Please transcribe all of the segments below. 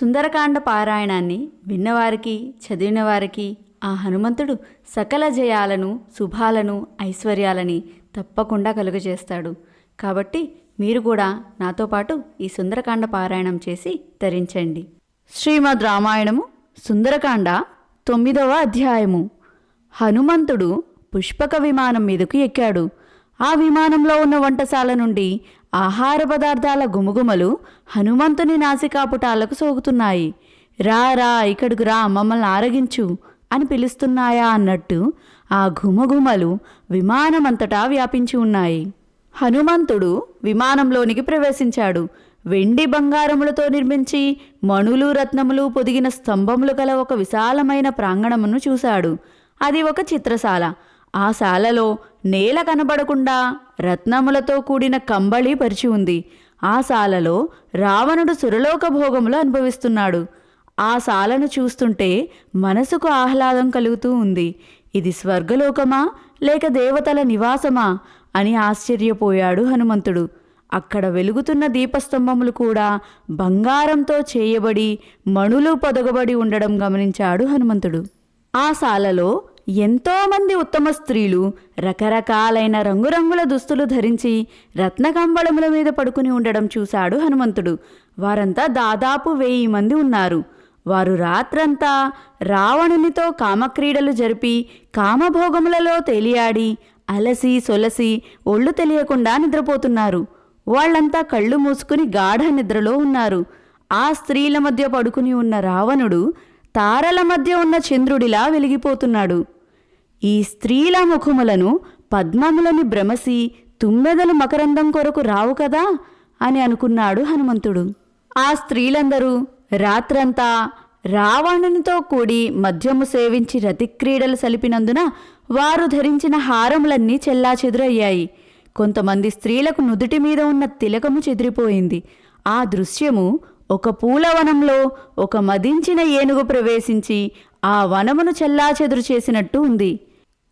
సుందరకాండ పారాయణాన్ని విన్నవారికి చదివిన వారికి ఆ హనుమంతుడు సకల జయాలను శుభాలను ఐశ్వర్యాలని తప్పకుండా కలుగజేస్తాడు. కాబట్టి మీరు కూడా నాతో పాటు ఈ సుందరకాండ పారాయణం చేసి ధరించండి శ్రీమద్ రామాయణము సుందరకాండ తొమ్మిదవ అధ్యాయము. హనుమంతుడు పుష్పక విమానం మీదకు ఎక్కాడు. ఆ విమానంలో ఉన్న వంటశాల నుండి ఆహార పదార్థాల గుమగుమలు హనుమంతుని నాసికాపుటాలకు సోకుతున్నాయి. రా రా ఇక్కడికి రా మమ్మల్ని ఆరగించు అని పిలుస్తున్నాయా అన్నట్టు ఆ ఘుమఘుమలు విమానమంతటా వ్యాపించి ఉన్నాయి. హనుమంతుడు విమానంలోనికి ప్రవేశించాడు. వెండి బంగారములతో నిర్మించి మణులు రత్నములు పొదిగిన స్తంభములు గల ఒక విశాలమైన ప్రాంగణమును చూశాడు. అది ఒక చిత్రశాల. ఆ శాలలో నేల కనబడకుండా రత్నములతో కూడిన కంబళి పరిచి ఉంది. ఆ శాలలో రావణుడు సురలోక భోగములు అనుభవిస్తున్నాడు. ఆ శాలను చూస్తుంటే మనసుకు ఆహ్లాదం కలుగుతూ ఉంది. ఇది స్వర్గలోకమా లేక దేవతల నివాసమా అని ఆశ్చర్యపోయాడు హనుమంతుడు. అక్కడ వెలుగుతున్న దీపస్తంభములు కూడా బంగారంతో చేయబడి మణులు పొదగబడి ఉండడం గమనించాడు హనుమంతుడు. ఆ శాలలో ఎంతోమంది ఉత్తమ స్త్రీలు రకరకాలైన రంగురంగుల దుస్తులు ధరించి రత్నకంబళముల మీద పడుకుని ఉండడం చూశాడు హనుమంతుడు. వారంతా దాదాపు వెయ్యి మంది ఉన్నారు. వారు రాత్రంతా రావణునితో కామక్రీడలు జరిపి కామభోగములలో తేలియాడి అలసి సొలసి ఒళ్ళు తెలియకుండా నిద్రపోతున్నారు. వాళ్ళంతా కళ్ళు మూసుకుని గాఢ నిద్రలో ఉన్నారు. ఆ స్త్రీల మధ్య పడుకుని ఉన్న రావణుడు తారల మధ్య ఉన్న చంద్రుడిలా వెలిగిపోతున్నాడు. ఈ స్త్రీల ముఖములను పద్మములని భ్రమసి తుమ్మెదలు మకరందం కొరకు రావు కదా? అని అనుకున్నాడు హనుమంతుడు. ఆ స్త్రీలందరూ రాత్రంతా రావణునితో కూడి మద్యము సేవించి రతిక్రీడలు సలిపినందున వారు ధరించిన హారములన్నీ చెల్లాచెదురయ్యాయి కొంతమంది స్త్రీలకు నుదుటి మీద ఉన్న తిలకము చెదిరిపోయింది. ఆ దృశ్యము ఒక పూలవనంలో ఒక మదించిన ఏనుగు ప్రవేశించి ఆ వనమును చెల్లాచెదురు చేసినట్టు ఉంది.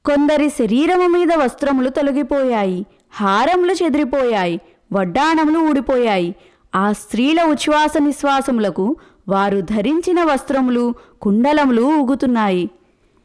కొందరి శరీరము మీద వస్త్రములు తొలగిపోయాయి హారములు చెదిరిపోయాయి వడ్డాణములు ఊడిపోయాయి. ఆ స్త్రీల ఉచ్ఛ్వాస నిశ్వాసములకు వారు ధరించిన వస్త్రములు కుండలములు ఊగుతున్నాయి.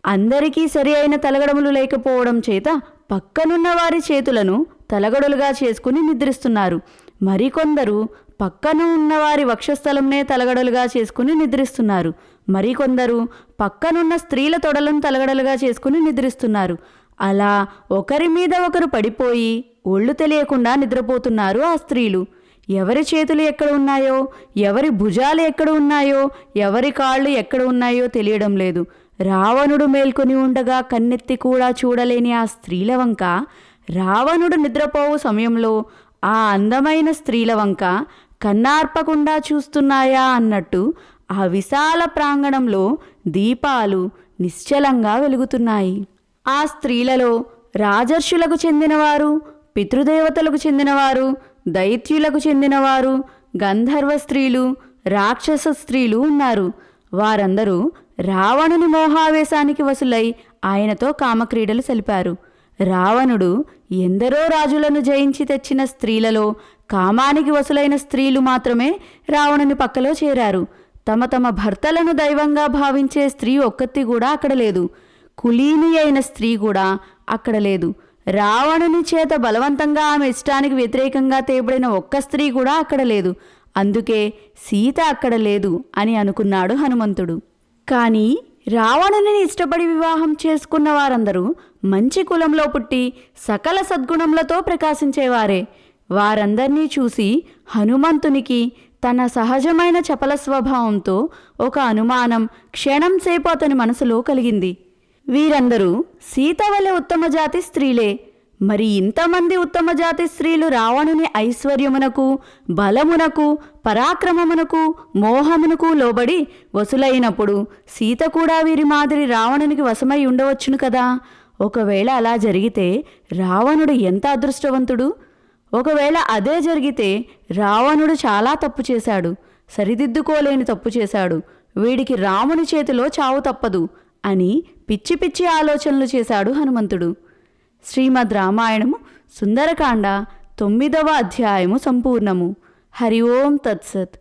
అందరికీ సరి అయిన తలగడములు లేకపోవడం చేత పక్కనున్న వారి చేతులను తలగడలుగా చేసుకుని నిద్రిస్తున్నారు. మరికొందరు పక్కన ఉన్నవారి వక్షస్థలంనే తలగడలుగా చేసుకుని నిద్రిస్తున్నారు. మరికొందరు పక్కనున్న స్త్రీల తొడలను తలగడలుగా చేసుకుని నిద్రిస్తున్నారు. అలా ఒకరి మీద ఒకరు పడిపోయి ఒళ్ళు తెలియకుండా నిద్రపోతున్నారు ఆ స్త్రీలు. ఎవరి చేతులు ఎక్కడ ఉన్నాయో ఎవరి భుజాలు ఎక్కడ ఉన్నాయో ఎవరి కాళ్ళు ఎక్కడ ఉన్నాయో తెలియడం లేదు. రావణుడు మేల్కొని ఉండగా కన్నెత్తి కూడా చూడలేని ఆ స్త్రీల వంక రావణుడు నిద్రపోవు సమయంలో ఆ అందమైన స్త్రీల వంక కన్నార్పకుండా చూస్తున్నాయా అన్నట్టు ఆ విశాల ప్రాంగణంలో దీపాలు నిశ్చలంగా వెలుగుతున్నాయి. ఆ స్త్రీలలో రాజర్షులకు చెందినవారు పితృదేవతలకు చెందినవారు దైత్యులకు చెందినవారు గంధర్వ స్త్రీలు రాక్షస స్త్రీలు ఉన్నారు. వారందరూ రావణుని మోహావేశానికి వసులై ఆయనతో కామక్రీడలు సలిపారు. రావణుడు ఎందరో రాజులను జయించి తెచ్చిన స్త్రీలలో కామానికి వసులైన స్త్రీలు మాత్రమే రావణుని పక్కలో చేరారు. తమ తమ భర్తలను దైవంగా భావించే స్త్రీ ఒక్కతి కూడా అక్కడ లేదు. కులీని అయిన స్త్రీ కూడా అక్కడ లేదు. రావణుని చేత బలవంతంగా ఆమె ఇష్టానికి వ్యతిరేకంగా తేబడిన ఒక్క స్త్రీ కూడా అక్కడ లేదు. అందుకే సీత అక్కడ లేదు అని అనుకున్నాడు హనుమంతుడు. కానీ రావణుని ఇష్టపడి వివాహం చేసుకున్న వారందరూ మంచి కులంలో పుట్టి సకల సద్గుణములతో ప్రకాశించేవారే. వారందర్నీ చూసి హనుమంతునికి తన సహజమైన చపల స్వభావంతో ఒక అనుమానం క్షణం సేపు అతని మనసులో కలిగింది. వీరందరూ సీత వలె ఉత్తమ జాతి స్త్రీలే. మరి ఇంతమంది ఉత్తమ జాతి స్త్రీలు రావణుని ఐశ్వర్యమునకు బలమునకు పరాక్రమమునకు మోహమునకు లోబడి వసులైనప్పుడు సీత కూడా వీరి మాదిరి రావణునికి వశమై ఉండవచ్చును కదా? ఒకవేళ అలా జరిగితే రావణుడు ఎంత అదృష్టవంతుడు? ఒకవేళ అదే జరిగితే రావణుడు చాలా తప్పు చేశాడు. సరిదిద్దుకోలేని తప్పు చేశాడు. వీడికి రాముని చేతిలో చావు తప్పదు అని పిచ్చి పిచ్చి ఆలోచనలు చేశాడు హనుమంతుడు. శ్రీమద్ రామాయణము సుందరకాండ తొమ్మిదవ అధ్యాయము సంపూర్ణము. హరి ఓం తత్సత్.